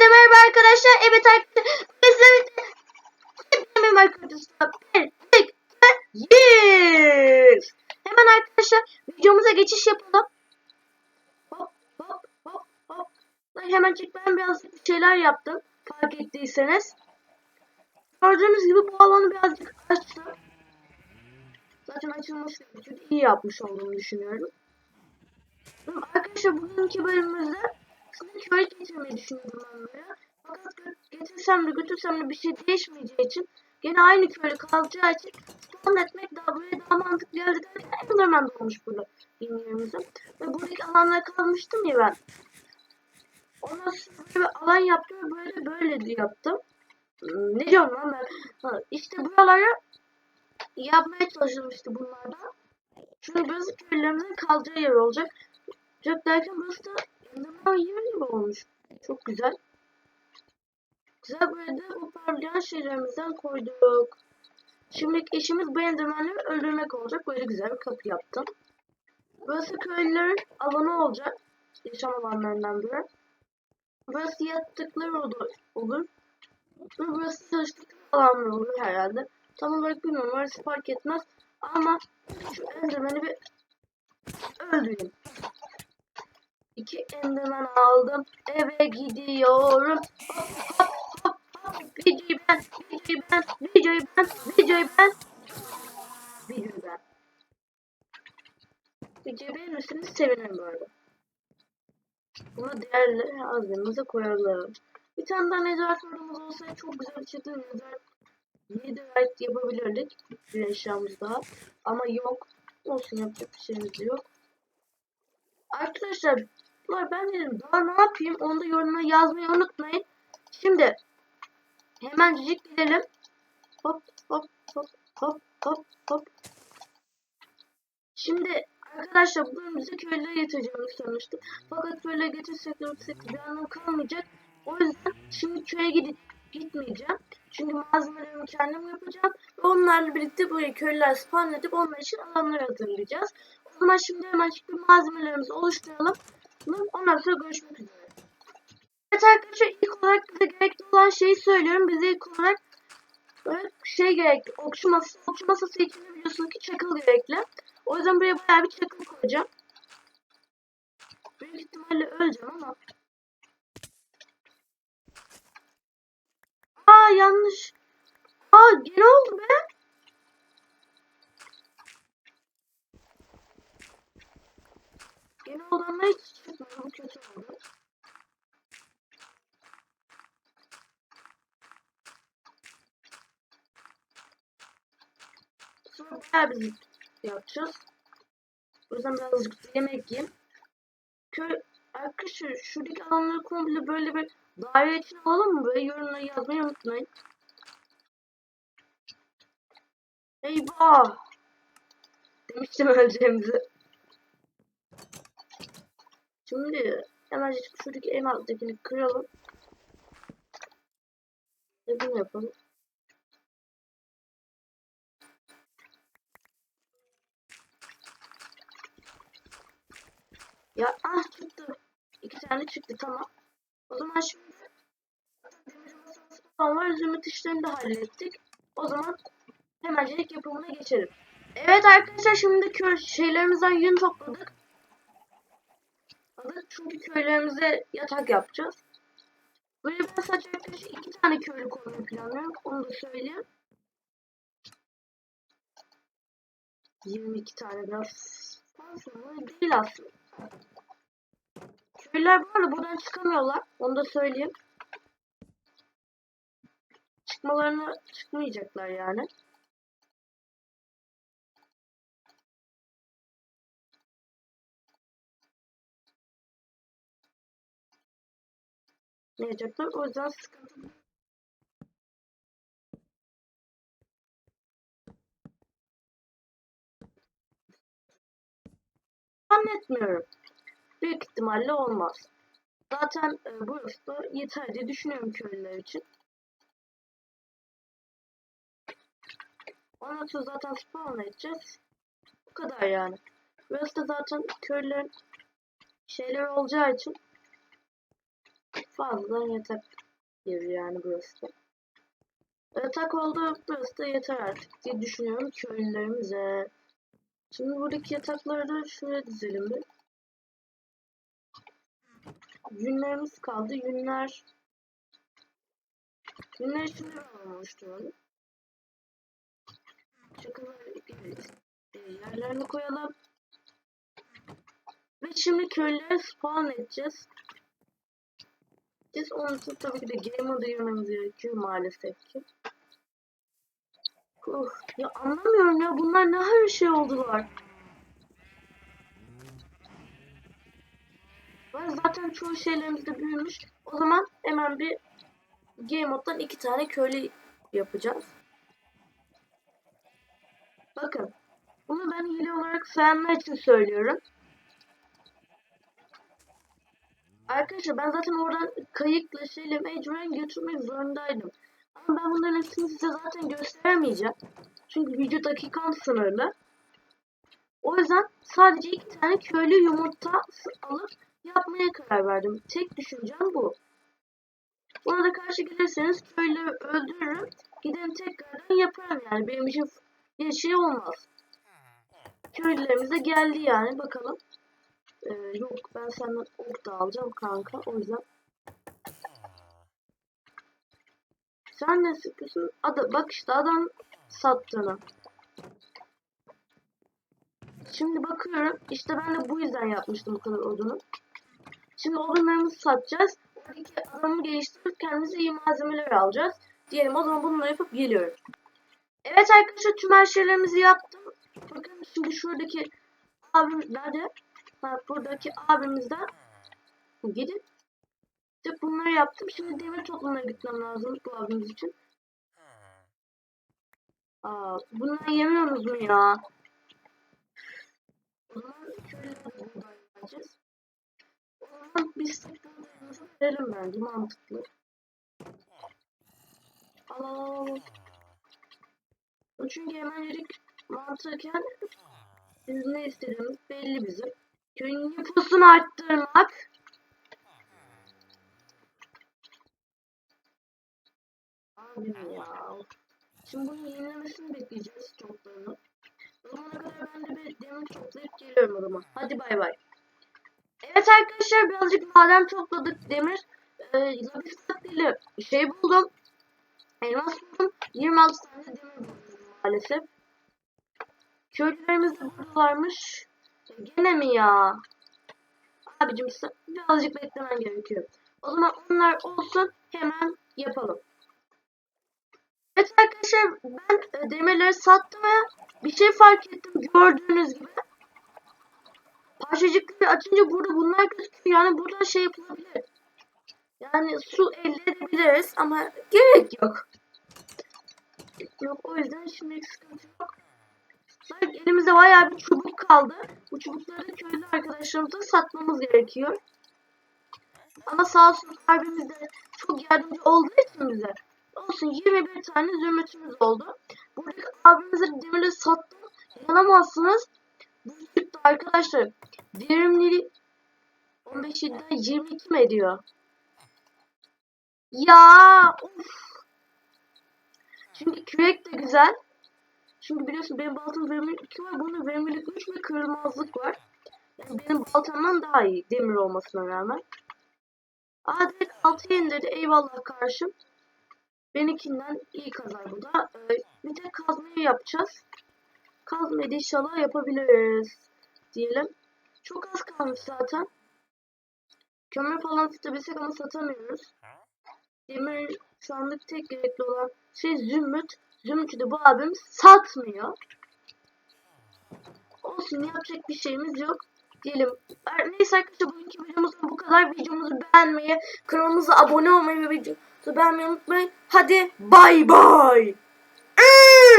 Hepinize merhaba arkadaşlar. Evet arkadaşlar. Yüz. Hemen arkadaşlar videomuza geçiş yapalım. Hop hop hop hop. Hemen ben birazcık bir şeyler yaptım. Fark ettiyseniz. Gördüğünüz gibi bu alanı birazcık açtım. Zaten açılması çünkü iyi yapmış olduğunu düşünüyorum. Arkadaşlar bugünkü bölümümüzde sizin köye getirmeyi düşünüyorum buraya. Fakat getirsem de götürsem de bir şey değişmeyeceği için gene aynı köyde kalacağı için spawn etmek daha buraya daha mantıklı geldi derken Enderman doğmuş burada yeni yerimizde. Ve buradaki alanlara kalmıştım ya ben. Ondan böyle bir alan yaptım ve böyle böyle yaptım. Hmm, Ne diyorum lan ben? Ha, işte buralara yapmaya çalıştım işte bunlardan. Çünkü burası köylerimizin kalacağı yer olacak. Çok derken burası da Yeri gibi olmuş. Çok güzel. Güzel böyle de bu parlayan şeylerimizden koyduk. Şimdiki işimiz bu öldürmek olacak. Böyle güzel bir kapı yaptım. Burası köylülerin alanı olacak. Yaşam alanlarından biri. Burası yattıkları olur. Ve burası çalıştıkları alanlar olur herhalde. Tam olarak bilmiyorum. Orası fark etmez. Ama şu Enderman'i bir öldüreyim. İki enderman aldım. Eve gidiyorum. Hop hop hop ben, videoyu ben, videoyu ben, videoyu ben. Videoyu ben. Videoyu beğenirseniz sevinirim bu arada. Bunu değerli hazırımıza koyalım. Bir tane daha nether sorumuz olsaydı çok güzel bir şekilde nether netherite yapabilirdik. Bir eşyamız daha. Ama yok. Olsun yapacak bir şeyimiz yok. Arkadaşlar Bunlar ben dedim daha ne yapayım onu da yorumlara yazmayı unutmayın. Şimdi hemencik gidelim. Hop hop hop hop hop hop. Şimdi arkadaşlar bugün bize köylere getireceğimi söylemiştim. Fakat köylere getirsek görsek bir anlam kalmayacak. O yüzden şimdi köye gidip gitmeyeceğim. Çünkü malzemelerimi kendim yapacağım. Ve onlarla birlikte buraya köylüler spawn edip onlar için alanlar hazırlayacağız. O zaman şimdi hemen bir malzemelerimizi oluşturalım. Ondan sonra görüşmek üzere. Evet arkadaşlar ilk olarak bize gerekli olan şeyi söylüyorum. Bize ilk olarak şey gerekli. Okçu masası. Okçu masası için biliyorsunuz ki çakıl gerekli. O yüzden buraya bayağı bir çakıl koyacağım. Büyük ihtimalle öleceğim ama. Aa yanlış. Aa gene oldu be. Gene olanlar hiç çıkmadı. Bu kötü oldu. Sonra bir yapacağız. O yüzden birazcık yemek yiyeyim. Köy arkadaşlar şuradaki alanları komple böyle bir daire için alalım mı? Böyle yorumlara yazmayı unutmayın. Eyvah! Demiştim öleceğimizi. Şimdi hemen şuradaki en alttakini kıralım. Ve bunu yapalım. Ya ah çıktı. İki tane çıktı tamam. O zaman şimdi falan var. Zümrüt işlerini de hallettik. O zaman hemencilik yapımına geçelim. Evet arkadaşlar şimdi köy şeylerimizden yün topladık. Çünkü köylerimize yatak yapacağız. Böyle ben sadece arkadaşlar iki tane köylü koymayı planlıyorum. Onu da söyleyeyim. 22 tane biraz fazla? Değil aslında. Köylüler bu arada buradan çıkamıyorlar. Onu da söyleyeyim. Çıkmalarını çıkmayacaklar yani. Ne yapacaklar? O yüzden sıkıntı. Zannetmiyorum. Büyük ihtimalle olmaz. Zaten e, burası da yeter diye düşünüyorum köylüler için. Ondan sonra zaten spawn edeceğiz. Bu kadar yani. Burası da zaten köylülerin şeyler olacağı için fazladan yatak yeri yani burası da. Yatak oldu burası da yeter artık diye düşünüyorum köylülerimize. Şimdi buradaki yatakları da şuraya dizelim bir. Yünlerimiz kaldı. Yünler Yünleri şimdi alalım oluşturalım. Çakılları e, yerlerini koyalım. Ve şimdi köylere spawn edeceğiz. Biz onun için tabii ki de game modu girmemiz gerekiyor maalesef ki. Uf, ya anlamıyorum ya bunlar ne her şey oldular. Zaten çoğu şeylerimiz de büyümüş. O zaman hemen bir game moddan iki tane köylü yapacağız. Bakın. Bunu ben hile olarak sayanlar için söylüyorum. Arkadaşlar ben zaten oradan kayıkla şeyle mecburen götürmek zorundaydım. Ama ben bunların hepsini size zaten gösteremeyeceğim. Çünkü video dakikam sınırlı. O yüzden sadece iki tane köylü yumurta alıp yapmaya karar verdim. Tek düşüncem bu. Buna da karşı gelirseniz köylü öldürürüm. Giderim tekrardan yaparım yani. Benim için bir şey olmaz. Köylülerimiz geldi yani. Bakalım. Ee, yok ben senden ok da alacağım kanka. O yüzden. Sen ne sıkıyorsun? Ada, bak işte adam sattığını. Şimdi bakıyorum. İşte ben de bu yüzden yapmıştım bu kadar odunu. Şimdi odunlarımızı satacağız. Oradaki adamı geliştirip kendimize iyi malzemeler alacağız. Diyelim o zaman bunları yapıp geliyorum. Evet arkadaşlar tüm her şeylerimizi yaptım. Bakın şimdi şuradaki abim nerede? Ha, buradaki abimizden gidip işte bunları yaptım. Şimdi demir toplamaya gitmem lazım bu abimiz için. Aa, bunları yemiyoruz mu ya? O zaman şöyle. O biz buğdayımızı verelim bence mantıklı. Al al al. Çünkü hemen yedik mantıken biz ne istediğimiz belli bizim. Köyün nüfusunu arttırmak. Abim ya. Şimdi bunun yenilemesini bekleyeceğiz toplarını. O zamana kadar ben de bir demir toplayıp geliyorum o zaman. Hadi bay bay. Evet arkadaşlar birazcık maden topladık demir. Ee, lapis ile şey buldum. Elmas buldum. 26 tane demir buldum maalesef. Köylülerimiz de buradalarmış. Gene mi ya? Abicim birazcık beklemen gerekiyor. O zaman onlar olsun hemen yapalım. Evet arkadaşlar ben e, demirleri sattım ve bir şey fark ettim gördüğünüz gibi. Parçacıkları açınca burada bunlar gözüküyor. Yani burada şey yapılabilir. Yani su elde edebiliriz ama gerek yok. Yok o yüzden şimdi sıkıntı yok. Bak elimizde bayağı bir çubuk kaldı. Bu çubukları köylü arkadaşlarımıza satmamız gerekiyor. Ama sağ olsun abimiz de çok yardımcı olduğu için bize. Olsun 21 tane zümrütümüz oldu. Buradaki abimize demirleri sattım. İnanamazsınız. Bu çıktı arkadaşlar. Verimleri 15 7'den 22 mi ediyor? Ya of. Çünkü kürek de güzel. Çünkü biliyorsun benim baltam verimlilik 2 var. Bunun verimlilik 3 ve kırılmazlık var. Yani benim baltamdan daha iyi demir olmasına rağmen. Aa direkt 6'ya indirdi. Eyvallah karşım. Benimkinden iyi kazar bu da. Ee, bir de kazmayı yapacağız. Kazmayı da inşallah yapabiliriz. Diyelim. Çok az kalmış zaten. Kömür falan satabilsek ama satamıyoruz. Demir sandık tek gerekli olan şey zümrüt. Zümrüt'ü de bu abim satmıyor. Olsun yapacak bir şeyimiz yok. Diyelim. Neyse arkadaşlar bugünkü videomuzdan bu kadar. Videomuzu beğenmeyi, kanalımıza abone olmayı ve videomuzu beğenmeyi unutmayın. Hadi bay bay.